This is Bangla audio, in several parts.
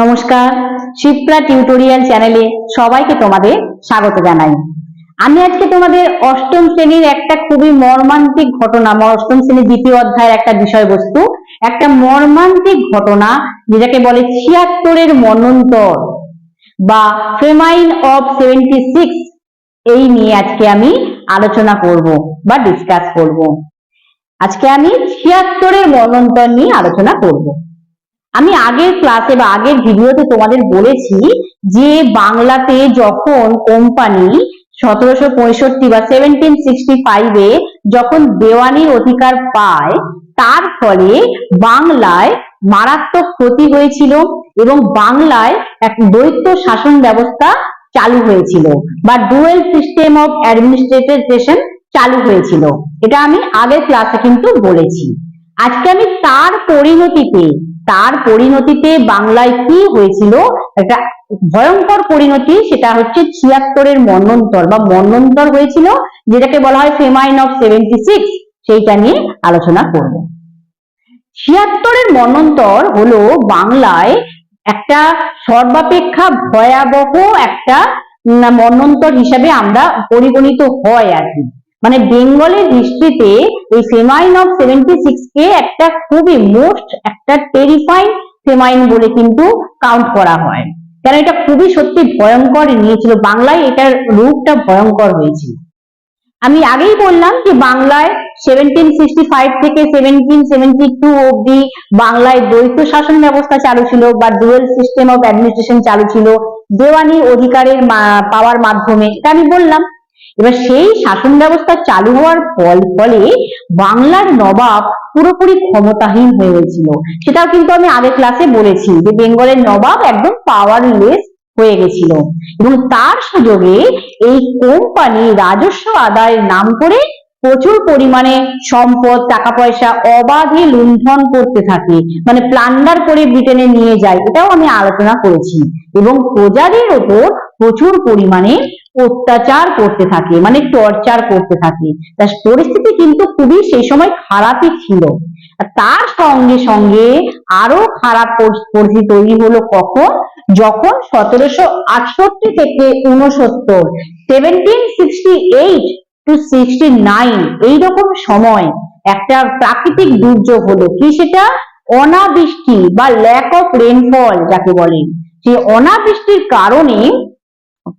নমস্কার, শিপ্রা টিউটোরিয়াল চ্যানেলে সবাইকে তোমাদের স্বাগত জানাই। আমি আজকে তোমাদের অষ্টম শ্রেণির একটা খুবই মর্মান্তিক ঘটনা অষ্টম শ্রেণির দ্বিতীয় অধ্যায়ের একটা বিষয়বস্তু। একটা মর্মান্তিক ঘটনা, যেটাকে বলে ছিয়াত্তরের মনন্তর বা ফেমাইন অফ সেভেন্টি সিক্স। এই নিয়ে আজকে আমি আলোচনা করব বা ডিসকাস করব। আজকে আমি ছিয়াত্তরের মনন্তর নিয়ে আলোচনা করব। আমি আগের ক্লাসে বা আগের ভিডিওতে তোমাদের বলেছি যে বাংলাতে যখন কোম্পানি সতেরোশো পঁয়ষট্টি বা সেভেন্টিন সিক্সটি ফাইভে যখন দেওয়ানির অধিকার পায়, তার ফলে বাংলায় মারাত্মক ক্ষতি হয়েছিল এবং বাংলায় এক দ্বৈত শাসন ব্যবস্থা চালু হয়েছিল বা ডুয়েল সিস্টেম অফ অ্যাডমিনিস্ট্রেটেশন চালু হয়েছিল। এটা আমি আগের ক্লাসে কিন্তু বলেছি। আজকে আমি তার পরিণতিতে তার পরিণতিতে বাংলায় কি হয়েছিল একটা ভয়ঙ্কর পরিণতি সেটা হচ্ছে ছিয়াত্তরের মন্বন্তর বা মন্বন্তর হয়েছিল যেটাকে বলা হয় ফেমাইন অফ সেভেন্টি সিক্স সেইটা নিয়ে আলোচনা করব। ছিয়াত্তরের মন্বন্তর হলো বাংলায় একটা সর্বাপেক্ষা ভয়াবহ একটা উম, মন্বন্তর হিসাবে আমরা পরিগণিত হয় আর কি। মানে বেঙ্গলের হিস্ট্রিতে এই ফেমাইন অফ সেভেন্টি সিক্স কে একটা খুবই মোস্ট, একটা টেরিফাইং ফেমাইন বলে কিন্তু কাউন্ট করা হয়। কেন এটা খুবই সত্যি ভয়ঙ্কর নিয়েছিল, বাংলায় এটার রূপটা ভয়ঙ্কর হয়েছিল। আমি আগেই বললাম যে বাংলায় সেভেন্টিন সিক্সটি ফাইভ থেকে সেভেন্টিন সেভেন্টি টু অব্দি বাংলায় দ্বৈত শাসন ব্যবস্থা চালু ছিল বা ডুয়েল সিস্টেম অফ অ্যাডমিনিস্ট্রেশন চালু ছিল। দেওয়ানি অধিকারের পাওয়ার মাধ্যমে, এটা আমি বললাম। এবার সেই শাসন ব্যবস্থা চালু হওয়ার ফল, ফলে বাংলার নবাব পুরোপুরি ক্ষমতাহীন হয়ে গেছিল। সেটাও কিন্তু আমি আগের ক্লাসে বলেছি যে বেঙ্গলের নবাব একদম পাওয়ারলেস হয়ে গেছিল। এবং তার সুযোগে এই কোম্পানি রাজস্ব আদায়ের নাম করে প্রচুর পরিমাণে সম্পদ টাকা পয়সা অবাধে লুণ্ঠন করতে থাকে। মানে প্লান্ডার করে ব্রিটেনে নিয়ে যায়, এটাও আমি আলোচনা করেছি। এবং প্রজাদের ওপর প্রচুর পরিমাণে অত্যাচার করতে থাকে মানে টর্চার করতে থাকে। তার পরিস্থিতি কিন্তু খুবই সেই সময় খারাপই ছিল। তার সঙ্গে সঙ্গে আরও খারাপ পরিস্থিতি তৈরি হলো কখন? যখন সতেরোশো আটষট্টি থেকে উনসত্তর seventeen sixty eight to sixty nine এইরকম সময় একটা প্রাকৃতিক দুর্যোগ হলো। কি সেটা? অনাবৃষ্টি বা ল্যাক অফ রেনফল যাকে বলে। সেই অনাবৃষ্টির কারণে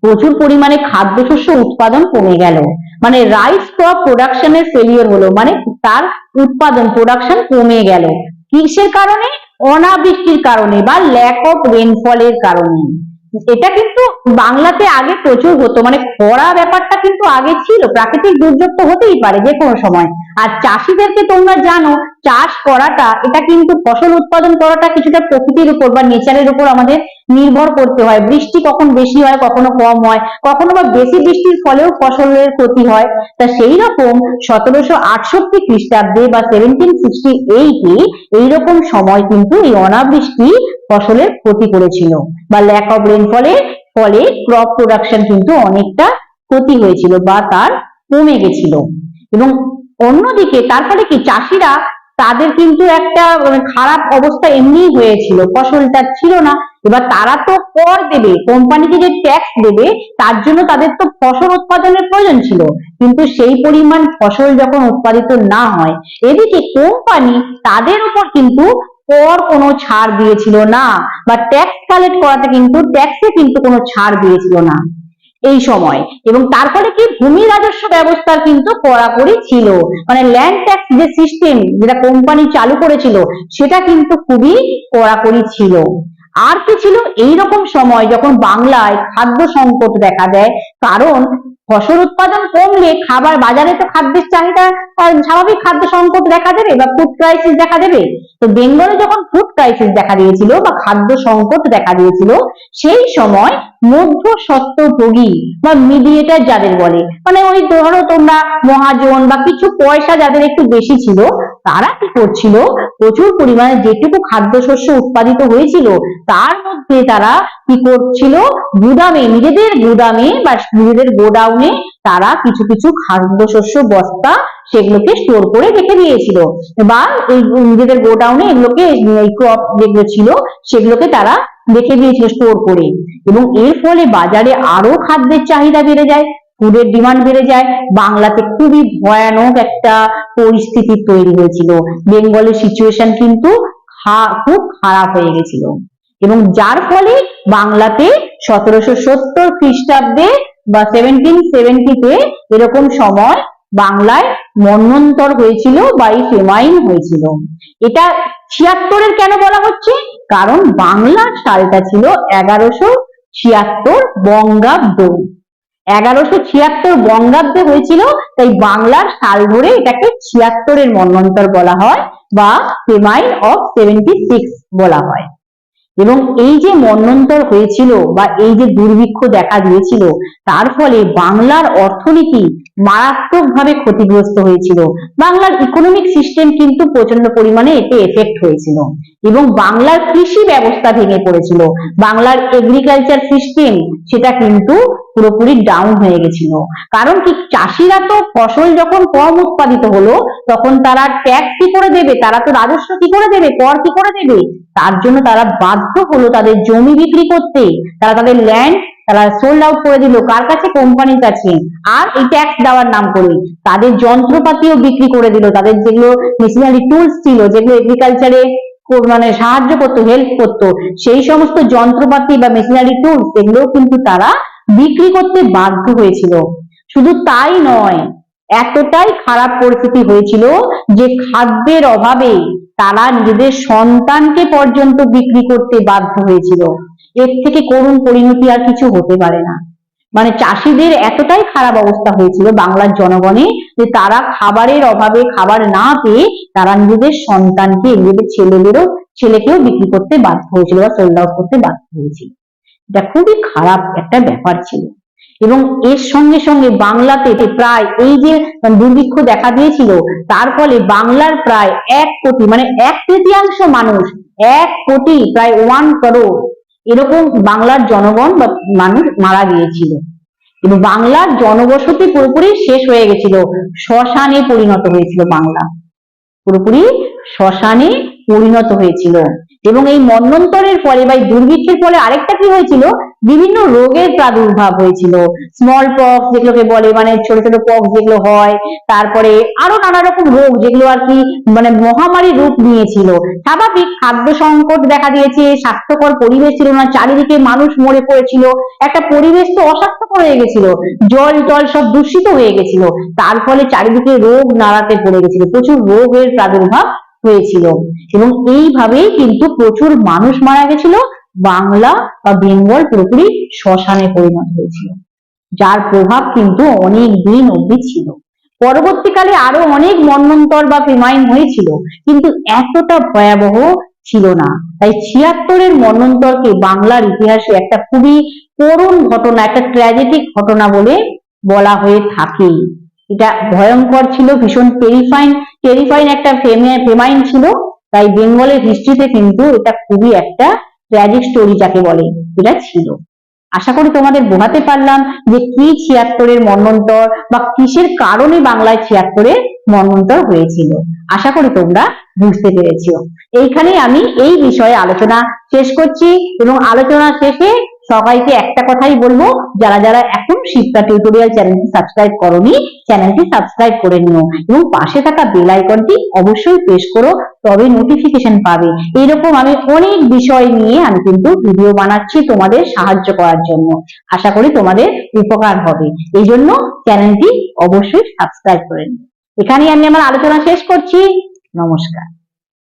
প্রচুর পরিমাণে খাদ্যশস্য উৎপাদন কমে গেল। মানে রাইস ক্রপ প্রোডাকশনের ফেলিওর হলো মানে তার উৎপাদন প্রোডাকশন কমে গেল। কিসের কারণে? অনাবৃষ্টির কারণে বা ল্যাক অফ রেনফলের কারণে। এটা কিন্তু বাংলাতে আগে প্রচুর হতো মানে খরা ব্যাপারটা কিন্তু আগে ছিল, প্রাকৃতিক দুর্যোগ তো হতেই পারে যে কোনো সময়। আর চাষিদেরকে তোমরা জানো চাষ করাটা, এটা কিন্তু ফসল উৎপাদন করাটা কিছুটা প্রকৃতির উপর বা নেচারের উপর আমাদের নির্ভর করতে হয়। বৃষ্টি কখন বেশি হয়, কখনো কম হয়, কখনো বা বেশি বৃষ্টির ফলেও ফসলের ক্ষতি হয়। তা সেই রকম সতেরোশো আটষট্টি খ্রিস্টাব্দে বা সেভেন্টিন সিক্সটি এইটে এইরকম সময় কিন্তু এই অনাবৃষ্টি ফসলের ক্ষতি করেছিল বা ল্যাক অফ রেনফলের ফলে ক্রপ প্রোডাকশন কিন্তু অনেকটা ক্ষতি হয়েছিল বা তার কমে গেছিল। এবং অন্যদিকে তার ফলে কি? চাষিরা তাদের কিন্তু একটা মানে খারাপ অবস্থা এমনিই হয়েছিল। ফসলটা ছিল না। এবার তারা তো কর দেবে কোম্পানিকে যে ট্যাক্স দেবে, তার জন্য তাদের তো ফসল উৎপাদনের প্রয়োজন ছিল। কিন্তু সেই পরিমাণ ফসল যখন উৎপাদিত না হয়, এদিকে কোম্পানি তাদের উপর কিন্তু কর কোনো ছাড় দিয়েছিল না, বা ট্যাক্স কালেক্ট করাতে কিন্তু ট্যাক্সে কিন্তু কোনো ছাড় দিয়েছিল না। এই সময়। এবং তারপরে কি? ভূমি রাজস্ব ব্যবস্থার কিন্তু কড়াকড়ি ছিল। মানে ল্যান্ড ট্যাক্স যে সিস্টেম যেটা কোম্পানি চালু করেছিল, সেটা কিন্তু খুবই কড়াকড়ি ছিল। আর কি ছিল? এইরকম সময় যখন বাংলায় খাদ্য সংকট দেখা দেয়, কারণ ফসল উৎপাদন কমলে খাবার বাজারে তো খাদ্যের চাহিদা স্বাভাবিক খাদ্য সংকট দেখা দেবে বা ফুড ক্রাইসিস দেখা দেবে। তো বেঙ্গলে যখন ফুড ক্রাইসিস দেখা দিয়েছিল বা খাদ্য সংকট দেখা দিয়েছিল, সেই সময় মধ্যস্বত্বভোগী বা মিডিয়েটার যাদের বলে মানে ওই ধরো তোমরা মহাজন বা কিছু পয়সা যাদের একটু বেশি ছিল, তারা কি করছিল? প্রচুর পরিমাণে যেটুকু খাদ্যশস্য উৎপাদিত হয়েছিল, তার মধ্যে তারা কি করছিল? গুদামে, নিজেদের গুদামে বা নিজেদের গোডাউনে তারা কিছু কিছু খাদ্যশস্য বস্তা সেগুলোকে স্টোর করে রেখে দিয়েছিল। বা এই নিজেদের গোডাউনে এগুলোকে এই ক্রপ যেগুলো ছিল সেগুলোকে তারা রেখে দিয়েছিল স্টোর করে। এবং এর ফলে বাজারে আরও খাদ্যের চাহিদা বেড়ে যায় ফুডের ডিমান্ড বেড়ে যায়। বাংলাতে খুবই ভয়ানক একটা পরিস্থিতি তৈরি হয়েছিল। বেঙ্গলের সিচুয়েশন কিন্তু খুব খারাপ হয়ে গেছিল। এবং যার ফলে বাংলাতে সতেরোশো সত্তর খ্রিস্টাব্দে বা সেভেন্টিন সেভেন্টিতে এরকম সময় বাংলায় মন্বন্তর হয়েছিল বা এই ফেমাইন হয়েছিল। এটা ছিয়াত্তরের কেন বলা হচ্ছে? কারণ বাংলার সালটা ছিল এগারোশো ছিয়াত্তর বঙ্গাব্দ। এগারোশো ছিয়াত্তর বঙ্গাব্দে হয়েছিল, তাই বাংলার সাল ধরে এটাকে ছিয়াত্তরের মন্বন্তর বলা হয় বা ফেমাইন অফ সেভেন্টি সিক্স বলা হয়। এবং এই যে মন্বন্তর হয়েছিল বা এই যে দুর্ভিক্ষ দেখা দিয়েছিল, তার ফলে বাংলার অর্থনীতি মারাত্মকভাবে ক্ষতিগ্রস্ত হয়েছিল। বাংলার ইকোনমিক সিস্টেম কিন্তু প্রচণ্ড পরিমাণে এতে এফেক্ট হয়েছিল। এবং বাংলার কৃষি ব্যবস্থা ভেঙে পড়েছিল। বাংলার এগ্রিকালচার সিস্টেম সেটা কিন্তু পুরোপুরি ডাউন হয়ে গেছিল। কারণ কি, চাষিরা তো ফসল যখন কম উৎপাদিত হলো, তখন তারা ট্যাক্স কি করে দেবে? তারা তো রাজস্ব কি করে দেবে? কর কি করে দেবে? তার জন্য তারা বাধ্য হলো তাদের জমি বিক্রি করতে। তারা তাদের ল্যান্ড তারা সোল্ড আউট করে দিল, কার কাছে? কোম্পানির কাছে। আর এই ট্যাক্স দেওয়ার নাম করে তাদের যন্ত্রপাতিও বিক্রি করে দিল। তাদের যেগুলো মেশিনারি টুলস ছিল, যেগুলো এগ্রিকালচারে মানে সাহায্য করতো হেল্প করতো, সেই সমস্ত যন্ত্রপাতি বা মেশিনারি টুলস এগুলো কিন্তু তারা বিক্রি করতে বাধ্য হয়েছিল। শুধু তাই নয়, এতটাই খারাপ পরিস্থিতি হয়েছিল যে খাদ্যের অভাবে তারা নিজেদের সন্তানকে পর্যন্ত বিক্রি করতে বাধ্য হয়েছিল। এর থেকে করুণ পরিণতি আর কিছু হতে পারে না। মানে চাষিদের এতটাই খারাপ অবস্থা হয়েছিল বাংলার জনগণে যে তারা খাবারের অভাবে খাবার না পেয়ে তারা নিজেদের সন্তানকে, নিজেদের ছেলেদেরও, ছেলেকেও বিক্রি করতে বাধ্য হয়েছিল বা সোল্ড আউট করতে বাধ্য হয়েছিল। এটা খুবই খারাপ একটা ব্যাপার ছিল। এবং এর সঙ্গে সঙ্গে বাংলাতে প্রায় এই যে দুর্ভিক্ষ দেখা দিয়েছিল, তার ফলে বাংলার প্রায় এক কোটি মানে এক তৃতীয়াংশ মানুষ, এক কোটি, প্রায় ওয়ান করোড় এরকম বাংলার জনগণ বা মানুষ মারা গিয়েছিল। কিন্তু বাংলার জনবসতি পুরোপুরি শেষ হয়ে গেছিল, শ্মশানে পরিণত হয়েছিল বাংলা। পুরোপুরি শ্মশানে পরিণত হয়েছিল। এবং এই মন্বন্তরের ফলে বা দুর্ভিক্ষের ফলে আরেকটা কি হয়েছিল? বিভিন্ন রোগের প্রাদুর্ভাব হয়েছিল। স্মল পক্স যেগুলোকে বলে মানে ছোট ছোট পক্স যেগুলো হয়, তারপরে আরও নানা রকম রোগ যেগুলো আর কি মানে মহামারী রূপ নিয়েছিল। স্বাভাবিক খাদ্য সংকট দেখা দিয়েছে, স্বাস্থ্যকর পরিবেশ ছিল না, চারিদিকে মানুষ মরে পড়েছিল, একটা পরিবেশ তো অস্বাস্থ্যকর হয়ে গেছিল, জল টল সব দূষিত হয়ে গেছিল। তার ফলে চারিদিকে রোগ নাড়াতে পড়ে গেছিল, প্রচুর রোগের প্রাদুর্ভাব হয়েছিল। এবং এইভাবেই কিন্তু প্রচুর মানুষ মারা গেছিল। বাংলা বা বেঙ্গল পুরোপুরি শ্মশানে পরিণত হয়েছিল। যার প্রভাব কিন্তু অনেক দিন অবধি ছিল। পরবর্তীকালে আরও অনেক মন্বন্তর বা ফেমাইন হয়েছিল। কিন্তু এতটা ভয়াবহ ছিল না। তাই ছিয়াত্তরের মন্বন্তরকে বাংলার ইতিহাসে একটা খুবই করুণ ঘটনা, একটা ট্র্যাজেডিক ঘটনা বলে বলা হয়ে থাকে। এটা ভয়ঙ্কর ছিল, ভীষণ টেরিফাইন টেরিফাইন একটা ফেমাইন ছিল। তাই বেঙ্গলের হিস্ট্রিতে কিন্তু এটা খুবই একটা ট্র্যাজিক স্টোরি যাকে বলে এটা ছিল। আশা করি তোমাদের বোঝাতে পারলাম যে কি ছিয়াত্তরের মন্বন্তর বা কিসের কারণে বাংলায় ছিয়াত্তরের মন্বন্তর হয়েছিল। আশা করি তোমরা বুঝতে পেরেছ। এইখানে আমি এই বিষয়ে আলোচনা শেষ করছি এবং আলোচনা শেষে সবাইকে একটা কথাই বলব, যারা যারা এখন শিক্ষা টিউটোরিয়াল চ্যানেলটি সাবস্ক্রাইব করনি চ্যানেলটি সাবস্ক্রাইব করে নিও এবং পাশে থাকা বেল আইকনটি অবশ্যই প্রেস করো, তবে নোটিফিকেশন পাবে। এইরকম আমি অনেক বিষয় নিয়ে আমি কিন্তু ভিডিও বানাচ্ছি তোমাদের সাহায্য করার জন্য। আশা করি তোমাদের উপকার হবে। এই জন্য চ্যানেলটি অবশ্যই সাবস্ক্রাইব করে নিও। এখানেই আমি আমার আলোচনা শেষ করছি। নমস্কার।